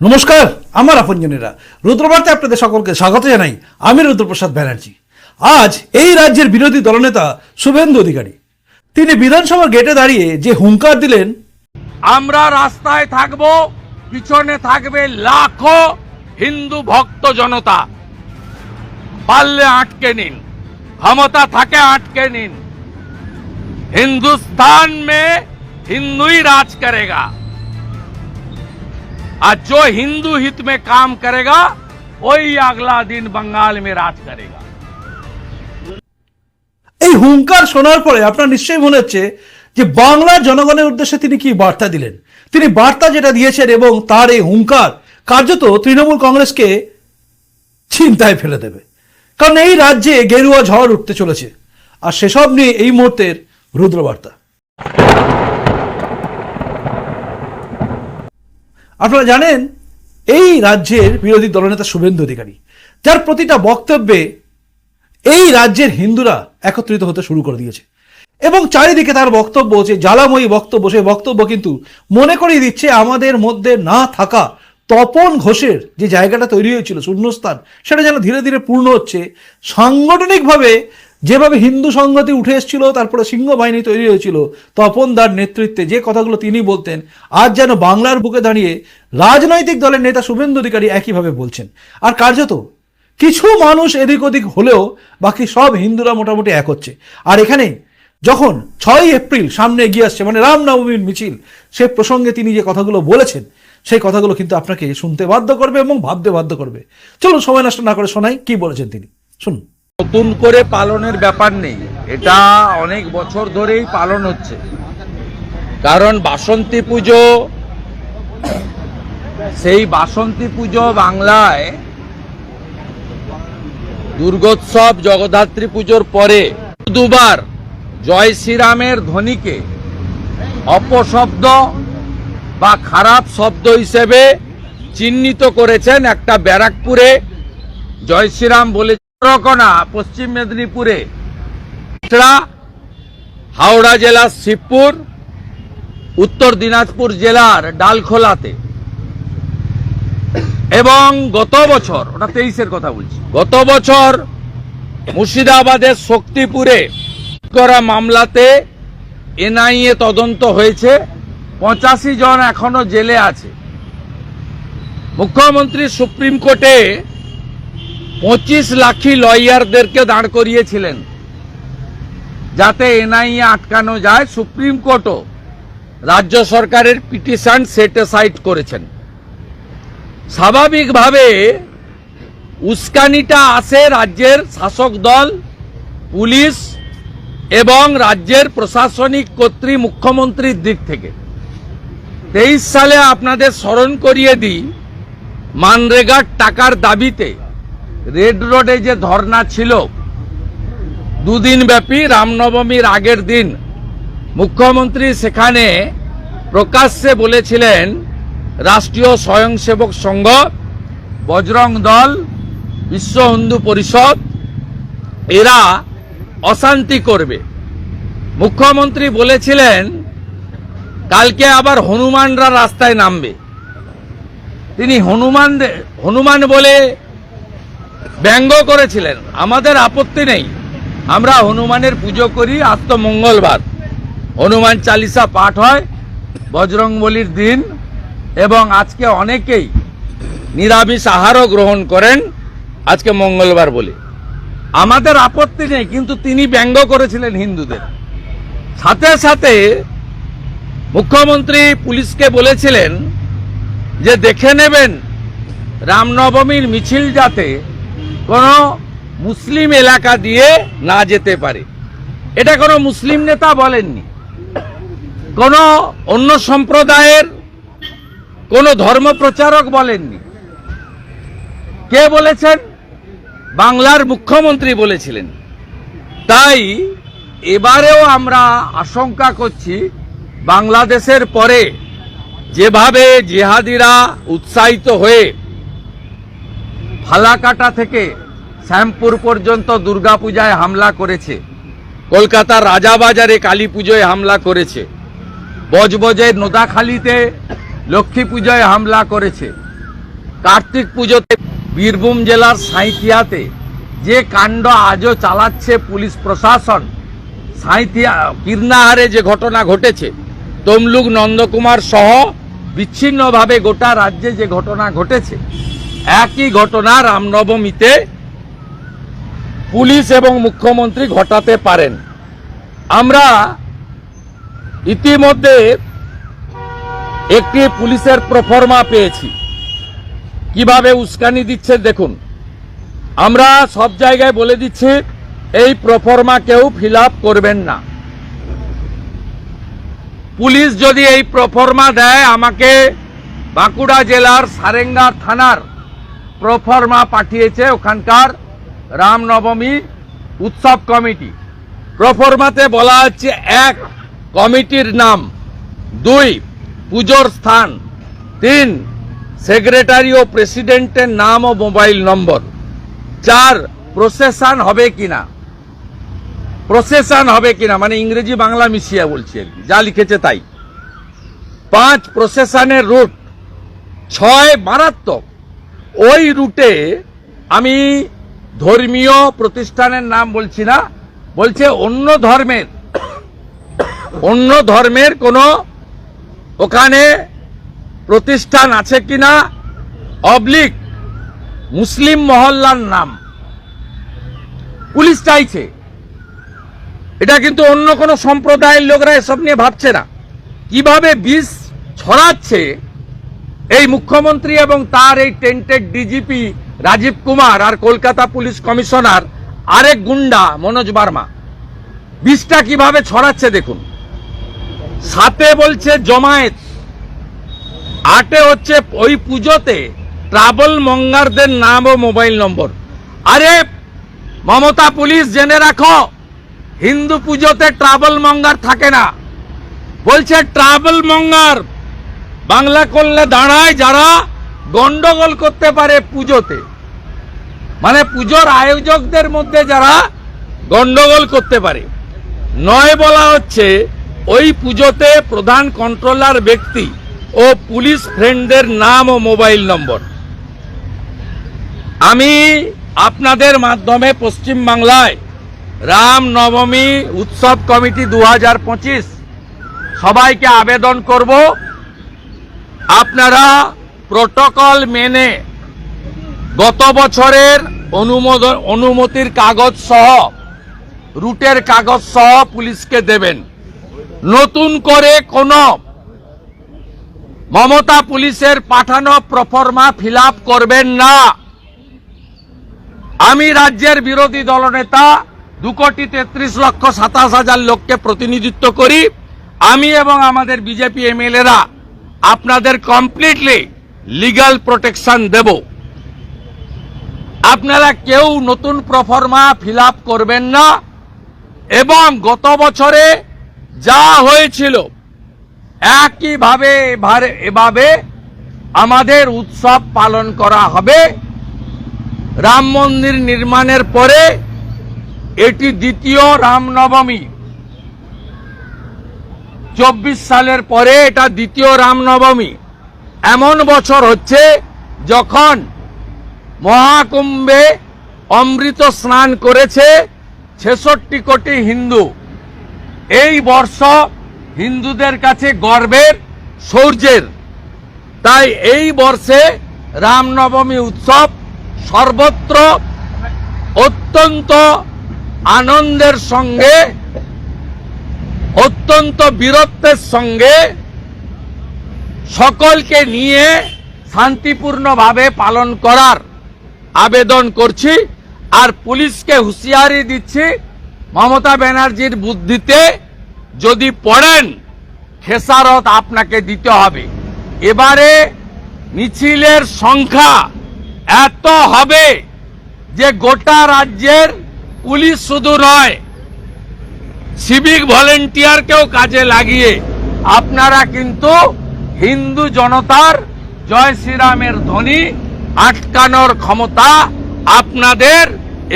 নমস্কার আমার আপনজনেরা রুদ্রবার্তে আপনাদের সকলকে স্বাগত জানাই আমি রুদ্রপ্রসাদ ব্যানার্জি আজ এই রাজ্যের বিরোধী দলনেতা শুভেন্দু অধিকারী তিনি বিধানসভার গেটে দাঁড়িয়ে যে হুঙ্কার দিলেন আমরা রাস্তায় থাকব পিছনে থাকবে লাখো হিন্দু ভক্ত জনতা পারলে আটকে নিন ক্ষমতা থাকে আটকে নিন हिंदुस्तान में हिंदू ही राज करेगा और जो हिंदू हित में काम करेगा वही अगला दिन बंगाल में राज करेगा এই হুঙ্কার শোনার পরে আপনার নিশ্চয়ই মনে হচ্ছে যে বাংলার জনগণের উদ্দেশ্যে তিনি কি বার্তা দিলেন তিনি বার্তা যেটা দিয়েছেন এবং তার এই হুঙ্কার কার্যত তৃণমূল কংগ্রেসকে চিন্তায় ফেলে দেবে কারণ এই রাজ্যে গেরুয়া ঝড় উঠতে চলেছে আর সেসব নিয়ে এই মুহূর্তের রুদ্রবার্তা আপনারা জানেন, এই রাজ্যের বিরোধী দলনেতা শুভেন্দু অধিকারী, যার প্রতিটা বক্তব্যে এই রাজ্যের হিন্দুরা একত্রিত হতে শুরু করে দিয়েছে। এবং চারিদিকে তার বক্তব্য, যে জ্বালাময়ী বক্তব্য, সেই বক্তব্য কিন্তু মনে করিয়ে দিচ্ছে আমাদের মধ্যে না থাকা তপন ঘোষের যে জায়গাটা তৈরি হয়েছিল, শূন্যস্থান, সেটা যেন ধীরে ধীরে পূর্ণ হচ্ছে। সাংগঠনিকভাবে যেভাবে হিন্দু সংহতি উঠে এসেছিল, তারপরে সিংহ বাহিনী তৈরি হয়েছিল, তপন দার নেতৃত্বে যে কথাগুলো তিনি বলতেন, আজ যেন বাংলার বুকে দাঁড়িয়ে রাজনৈতিক দলের নেতা শুভেন্দু অধিকারী একইভাবে বলছেন। আর কার্যত, কিছু মানুষ এদিক ওদিক হলেও বাকি সব হিন্দুরা মোটামুটি এক হচ্ছে। আর এখানে যখন ছয় এপ্রিল সামনে এগিয়ে আসছে মানে রামনবমীর মিছিল, সে প্রসঙ্গে তিনি যে কথাগুলো বলেছেন, সেই কথাগুলো কিন্তু আপনাকে শুনতে বাধ্য করবে এবং ভাবতে বাধ্য করবে। চলুন সময় নষ্ট না করে শোনাই, কি বলেছেন তিনি? শুনুন। নতুন করে পালনের ব্যাপার নেই। এটা অনেক বছর ধরেই পালন হচ্ছে। কারণ বাসন্তী পুজো, সেই বাসন্তী পুজো বাংলায় দুর্গোৎসব, জগদ্ধাত্রী পুজোর পরে দুবার জয় শ্রীরামের ধ্বনিকে অপশব্দ বা খারাপ শব্দ হিসেবে চিহ্নিত করেছেন একটা ব্যারাকপুরে জয় শ্রীরাম বলে চন্দ্রকোনা পশ্চিম মেদিনীপুরে। হাওড়া জেলার শিবপুর, উত্তর দিনাজপুর জেলার ডালখোলাতে। এবং গত বছর, ওটা তেইশের কথা বলছি, গত বছর মুর্শিদাবাদের শক্তিপুরে করা মামলাতে এনআইএ তদন্ত হয়েছে। পঁচাশি জন এখনও জেলে আছে। মুখ্যমন্ত্রী সুপ্রিম কোর্টে পঁচিশ লাখি লয়ারদেরকে দাঁড় করিয়েছিলেন। যাতে এনআইএ আটকানো যায়, সুপ্রিম কোর্টও রাজ্য সরকারের পিটিশন সেটেসাইড করেছেন। স্বাভাবিকভাবে উস্কানিটা আসে রাজ্যের শাসক দল, পুলিশ এবং রাজ্যের প্রশাসনিক কর্তৃ মুখ্যমন্ত্রীর দিক থেকে। তেইশ সালে আপনাদের স্মরণ করিয়ে দিই, মানরেগার টাকার দাবিতে রেড রোডে যে ধর্না ছিল, দুদিন ব্যাপী রামনবমীর আগের দিন মুখ্যমন্ত্রী সেখানে প্রকাশ্যে বলেছিলেন, রাষ্ট্রীয় স্বয়ংসেবক সংঘ, বজরং দল, বিশ্ব হিন্দু পরিষদ, এরা অশান্তি করবে। মুখ্যমন্ত্রী বলেছিলেন, কালকে আবার হনুমানরা রাস্তায় নামবে। তিনি হনুমান হনুমান বলে ব্যঙ্গ করেছিলেন। আমাদের আপত্তি নেই। আমরা হনুমানের পুজো করি, আজ তো মঙ্গলবার। হনুমান চালিসা পাঠ হয় বজরং বলির দিন, এবং আজকে অনেকেই নিরামিষ আহারও গ্রহণ করেন, আজকে মঙ্গলবার বলে। আমাদের আপত্তি নেই, কিন্তু তিনি ব্যঙ্গ করেছিলেন হিন্দুদের। সাথে সাথে মুখ্যমন্ত্রী পুলিশকে বলেছিলেন যে দেখে নেবেন, রামনবমীর মিছিল যাতে কোনো মুসলিম এলাকা দিয়ে না যেতে পারে। এটা কোনো মুসলিম নেতা বলেননি। কোনো অন্য সম্প্রদায়ের কোনো ধর্ম প্রচারক বলেননি। কে বলেছেন? বাংলার মুখ্যমন্ত্রী বলেছিলেন। তাই এবারেও আমরা আশঙ্কা করছি, বাংলাদেশের পরে যেভাবে জেহাদিরা উৎসাহিত হয়ে ফালাকাটা থেকে শ্যামপুর পর্যন্ত দুর্গাপূজায় হামলা করেছে। কলকাতার রাজাবাজারে কালী পুজোয় হামলা করেছে। বজবজের নোদাখালীতে লক্ষ্মী পুজোয় হামলা করেছে। কার্তিক পুজোতে বীরভূম জেলার সাঁইথিয়াতে যে কাণ্ড আজও চালাচ্ছে পুলিশ প্রশাসন, সাঁইথিয়া কীর্ণাহারে যে ঘটনা ঘটেছে, তমলুক নন্দকুমার সহ বিচ্ছিন্নভাবে গোটা রাজ্যে যে ঘটনা ঘটেছে একই ঘটনা রামনবমীতে পুলিশ এবং মুখ্যমন্ত্রী ঘটাতে পারেন। আমরা ইতিমধ্যে একটি পুলিশের প্রফর্মা পেয়েছি। কীভাবে উস্কানি দিচ্ছে দেখুন। আমরা সব জায়গায় বলে দিচ্ছি, এই প্রফর্মা কেউ ফিল করবেন না। পুলিশ যদি এই প্রফর্মা দেয়, আমাকে বাঁকুড়া জেলার সারেঙ্গা থানার প্রফর্মা পাঠিয়েছে ওখানকার রামনবমী উৎসব কমিটি। প্রফর্মাতে বলা হচ্ছে এক, কমিটির নাম। দুই, পুজোর স্থান। তিন, সেক্রেটারি ও প্রেসিডেন্টের নাম ও মোবাইল নম্বর। চার, প্রসেশন হবে কিনা? প্রসেশন হবে কিনা? মানে ইংরেজি বাংলা মিশিয়ে বলছি আর যা লিখেছে তাই। পাঁচ, প্রসেশনের রুট। ছয়, মারাত্মক। ওই রুটে আমি ধর্মীয় প্রতিষ্ঠানের নাম বলছি না, বলছে অন্য ধর্মের অন্য ধর্মের কোনো ওখানে প্রতিষ্ঠান আছে কিনা, অবলিক মুসলিম মহল্লার নাম। পুলিশ চাইছে। এটা কিন্তু অন্য কোনো সম্প্রদায়ের লোকরা এসব নিয়ে ভাবছে না। কীভাবে বিষ ছড়াচ্ছে এই মুখ্যমন্ত্রী এবং তার এই টেন্টেড ডিজিপি রাজীব কুমার আর কলকাতা পুলিশ কমিশনার আরেক গুন্ডা মনোজ বার্মা। বিষটা কীভাবে ছড়াচ্ছে দেখুন। সাথে বলছে জমায়েত, আটে হচ্ছে ওই পুজোতে ট্রাভেল মঙ্গারদের নাম ও মোবাইল নম্বর। আরে, মমতা পুলিশ জেনে রাখো, হিন্দু পুজোতে ট্রাভেল মঙ্গার থাকে না। বলছে ট্রাভেল মঙ্গার বাংলা করলে দাঁড়ায় যারা গন্ডগোল করতে পারে পুজোতে। মানে পুজোর আয়োজকদের মধ্যে যারা গন্ডগোল করতে পারে। নয় বলা হচ্ছে, ওই পুজোতে প্রধান কন্ট্রোলার ব্যক্তি ও পুলিশ ফ্রেন্ডদের নাম ও মোবাইল নম্বর। আমি আপনাদের মাধ্যমে পশ্চিম বাংলায় রাম নবমী উৎসব কমিটি দু হাজার পঁচিশ সবাইকে আবেদন করব। আপনারা প্রোটোকল মেনে গত বছরের অনুমোদন অনুমতির কাগজ সহ, রুটের কাগজ সহ পুলিশকে দেবেন। নতুন করে কোনো মমতা পুলিশের পাঠানো প্রফর্মা ফিল করবেন না। আমি রাজ্যের বিরোধী দলনেতা, দু কোটি তেত্রিশ লক্ষ সাতাশ হাজার লোককে প্রতিনিধিত্ব করি। আমি এবং আমাদের বিজেপি এমএলএরা আপনাদের কমপ্লিটলি লিগ্যাল প্রোটেকশন দেব। আপনারা কেউ নতুন প্রফর্মা ফিল করবেন না এবং গত বছরে যা হয়েছিল, একইভাবে এভাবে আমাদের উৎসব পালন করা হবে। রাম মন্দির নির্মাণের পরে এটি দ্বিতীয় রামনবমী চব্বিশ সালের পরে এটা দ্বিতীয় রামনবমী। এমন বছর হচ্ছে যখন মহাকুম্ভে অমৃত স্নান করেছে ছেষট্টি কোটি হিন্দু। এই বর্ষ হিন্দুদের কাছে গর্বের, সৌর্যের। তাই এই বর্ষে রামনবমী উৎসব সর্বত্র অত্যন্ত আনন্দের সঙ্গে অত্যন্ত বীরত্বের সঙ্গে সকলকে নিয়ে শান্তিপূর্ণভাবে পালন করার আবেদন করছি আর পুলিশকে হুঁশিয়ারি দিচ্ছি, মমতা ব্যানার্জির বুদ্ধিতে যদি পড়েন, খেসারত আপনাকে দিতে হবে। এবারে মিছিলের সংখ্যা এত হবে যে গোটা রাজ্যের পুলিশ শুধু নয় সিভিক ভলেন্টিয়ারকেও কাজে লাগিয়ে, আপনারা কিন্তু হিন্দু জনতার জয় শ্রীরামের ধ্বনি আটকানোর ক্ষমতা আপনাদের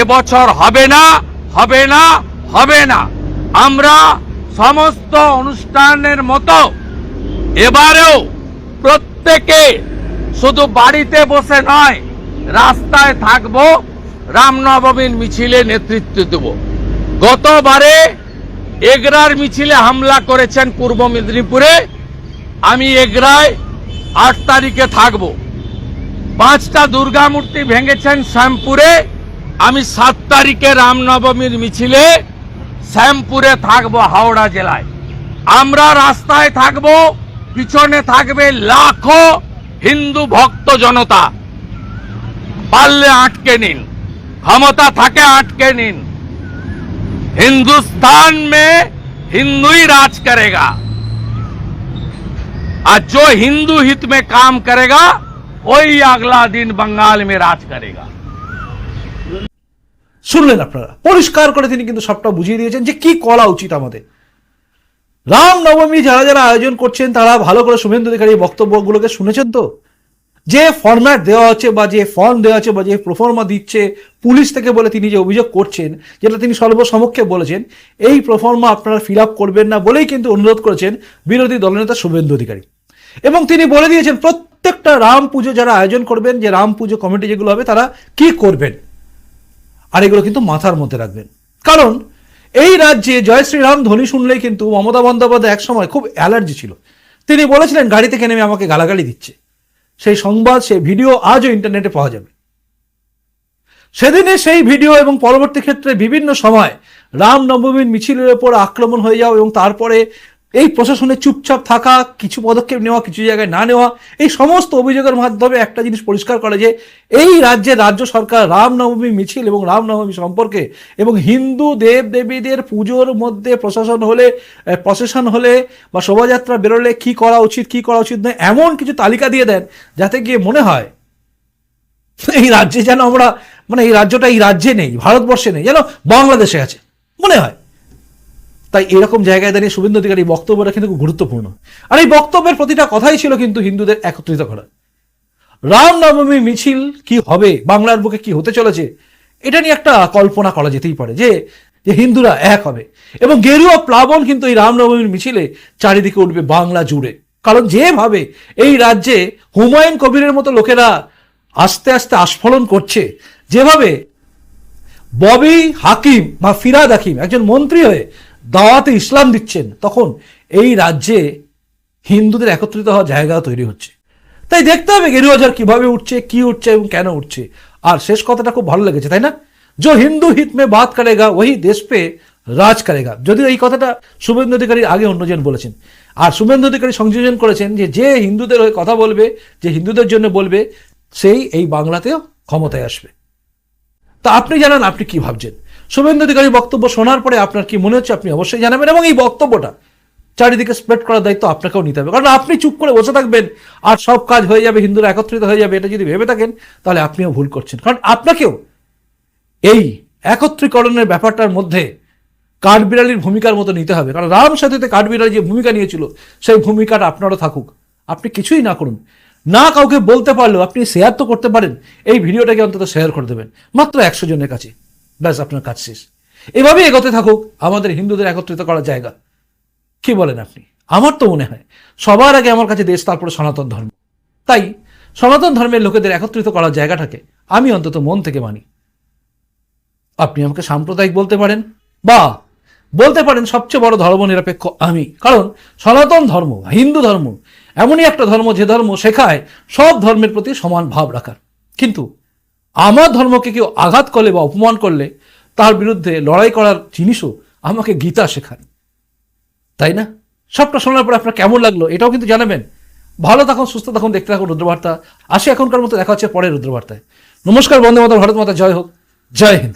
এবছর হবে না হবে না হবে না। আমরা সমস্ত অনুষ্ঠানের মতো এবারেও প্রত্যেকে শুধু বাড়িতে বসে নয়, রাস্তায় থাকব, রামনবমীর মিছিলে নেতৃত্ব দেব। গতবারে এগরার মিছিলে হামলা করেছেন পূর্ব মেদিনীপুরে। আমি এগরায় আট তারিখে থাকব। পাঁচটা দুর্গা মূর্তি ভেঙেছেন শ্যামপুরে। আমি সাত তারিখে রামনবমীর মিছিলে শ্যামপুরে থাকব হাওড়া জেলায়। আমরা রাস্তায় থাকব, পিছনে থাকবে লাখো হিন্দু ভক্ত জনতা। পারলে আটকে নিন, ক্ষমতা থাকে আটকে নিন। हिंदुस्तान में हिंदू ही राज करेगा और जो हिंदू हित में काम करेगा वही अगला दिन बंगाल में राज करेगा শুনলেন আপনারা পরিষ্কার করে তিনি কিন্তু সবটা বুঝিয়ে দিয়েছেন যে কি করা উচিত আমাদের রাম নবমী যারা যারা আয়োজন করছেন তারা ভালো করে শুভেন্দু অধিকারী এই বক্তব্যগুলোকে শুনেছেন তো যে ফরম্যাট দেওয়া হচ্ছে বা যে ফর্ম দেওয়া হচ্ছে বা যে প্রফর্মা দিচ্ছে পুলিশ থেকে বলে তিনি যে অভিযোগ করছেন, যেটা তিনি সর্বসমক্ষে বলেছেন, এই প্রফর্মা আপনারা ফিল আপ করবেন না বলেই কিন্তু অনুরোধ করেছেন বিরোধী দলনেতা শুভেন্দু অধিকারী। এবং তিনি বলে দিয়েছেন, প্রত্যেকটা রাম পুজো যারা আয়োজন করবেন, যে রাম পুজো কমিটি যেগুলো হবে, তারা কি করবেন? আর এগুলো কিন্তু মাথার মধ্যে রাখবেন। কারণ এই রাজ্যে জয় শ্রীরাম ধ্বনি শুনলেই কিন্তু মমতা বন্দ্যোপাধ্যায় একসময় খুব অ্যালার্জি ছিল। তিনি বলেছিলেন গাড়ি থেকে নেমে আমাকে গালাগালি দিচ্ছে? সেই সংবাদ, সেই ভিডিও আজও ইন্টারনেটে পাওয়া যাবে। সেদিনে সেই ভিডিও এবং পরবর্তী ক্ষেত্রে বিভিন্ন সময় রামনবমীর মিছিলের ওপর আক্রমণ হয়ে যাও এবং তারপরে এই প্রশাসনের চুপচাপ থাকা, কিছু পদক্ষেপ নেওয়া, কিছু জায়গায় না নেওয়া, এই সমস্ত অভিযোগের মাধ্যমে একটা জিনিস পরিষ্কার করে যে এই রাজ্যের রাজ্য সরকার রামনবমী মিছিল এবং রামনবমী সম্পর্কে এবং হিন্দু দেব দেবীদের পুজোর মধ্যে প্রশাসন হলে প্রশাসন হলে বা শোভাযাত্রা বেরোলে কি করা উচিত, কি করা উচিত নয়, এমন কিছু তালিকা দিয়ে দেন যাতে গিয়ে মনে হয় এই রাজ্যে যেন আমরা মানে এই রাজ্যটা এই রাজ্যে নেই, ভারতবর্ষে নেই, যেন বাংলাদেশে আছে, মনে হয়। তাই এরকম জায়গায় দাঁড়িয়ে শুভেন্দু অধিকারী বক্তব্যটা কিন্তু গুরুত্বপূর্ণ। আর এই বক্তব্যের প্রতিটা কথাই ছিল কিন্তু হিন্দুদের একত্রিত করা রামনবমী মিছিল কি হবে, বাংলার বুকে কি হতে চলেছে, এটা নিয়ে একটা কল্পনা করা যেতেই পারে যে যে হিন্দুরা এক হবে। এবং গেরুয়া প্লাবন কিন্তু এই রামনবমীর মিছিলে চারিদিকে উঠবে বাংলা জুড়ে। কারণ যেভাবে এই রাজ্যে হুমায়ুন কবিরের মতো লোকেরা আস্তে আস্তে আস্ফলন করছে, যেভাবে ববি হাকিম বা ফিরাদ হাকিম একজন মন্ত্রী হয়ে দাওয়াতে ইসলাম দিচ্ছেন, তখন এই রাজ্যে হিন্দুদের একত্রিত হওয়ার জায়গা তৈরি হচ্ছে। তাই দেখতে হবে গেরুয়াজার কীভাবে উঠছে, কি উঠছে এবং কেন উঠছে। আর শেষ কথাটা খুব ভালো লেগেছে, তাই না? जो হিন্দু হিত মে বাত করেগা ওই দেশ পে রাজ করেগা। যদিও এই কথাটা শুভেন্দু অধিকারীর আগে অন্যজন বলেছেন। আর শুভেন্দু অধিকারী সংযোজন করেছেন যে যে হিন্দুদের হয়ে কথা বলবে, যে হিন্দুদের জন্য বলবে, সেই এই বাংলাতেও ক্ষমতায় আসবে। তা আপনি জানান, আপনি কি ভাবছেন? শুভেন্দু অধিকারী বক্তব্য শোনার পরে আপনার কি মনে হচ্ছে আপনি অবশ্যই জানাবেন এবং এই বক্তব্যটা চারিদিকে স্প্রেড করার দায়িত্ব আপনাকেও নিতে হবে। কারণ আপনি চুপ করে বসে থাকবেন আর সব কাজ হয়ে যাবে, হিন্দুরা একত্রিত হয়ে যাবে, এটা যদি ভেবে থাকেন, তাহলে আপনিও ভুল করছেন। কারণ আপনাকেও এই একত্রীকরণের ব্যাপারটার মধ্যে কাঠবিড়ালির ভূমিকার মতো নিতে হবে। কারণ রাম সাথীতে কাঠবিড়ালি যে ভূমিকা নিয়েছিল, সেই ভূমিকাটা আপনারও থাকুক। আপনি কিছুই না করুন। না কাউকে বলতে পারলেও আপনি শেয়ার তো করতে পারেন। এই ভিডিওটাকে অন্তত শেয়ার করে দেবেন। মাত্র একশো জনের কাছে। ব্যাস, আপনার কাজ শেষ। এভাবেই এগোতে থাকুক, আমাদের হিন্দুদের একত্রিত করার জায়গা। কি বলেন আপনি? আমার তো মনে হয়, সবার আগে আমার কাছে দেশ, তারপরে সনাতন ধর্ম। তাই, সনাতন ধর্মের লোকেদের একত্রিত করার জায়গাটাকে আমি অন্তত মন থেকে মানি। আপনি আমাকে সাম্প্রদায়িক বলতে পারেন, বা বলতে পারেন সবচেয়ে বড় ধর্ম নিরপেক্ষ আমি। কারণ, সনাতন ধর্ম, হিন্দু ধর্ম, এমনই একটা ধর্ম যে ধর্ম শেখায় সব ধর্মের প্রতি সমান ভাব রাখার। কিন্তু আমার ধর্মকে কেউ আঘাত করলে বা অপমান করলে তার বিরুদ্ধে লড়াই করার জিনিসও আমাকে গীতা শেখান। তাই না? সবটা শোনার পরে আপনার কেমন লাগল এটাও কিন্তু জানাবেন। ভালো থাকুন, সুস্থ থাকুন, দেখতে থাকুন রুদ্রবার্তা। আসে এখনকার মতো, দেখা হচ্ছে পরের রুদ্রবার্তায়। নমস্কার বন্দে মাতা ভারত মাতা, জয় হোক। জয় হিন্দ।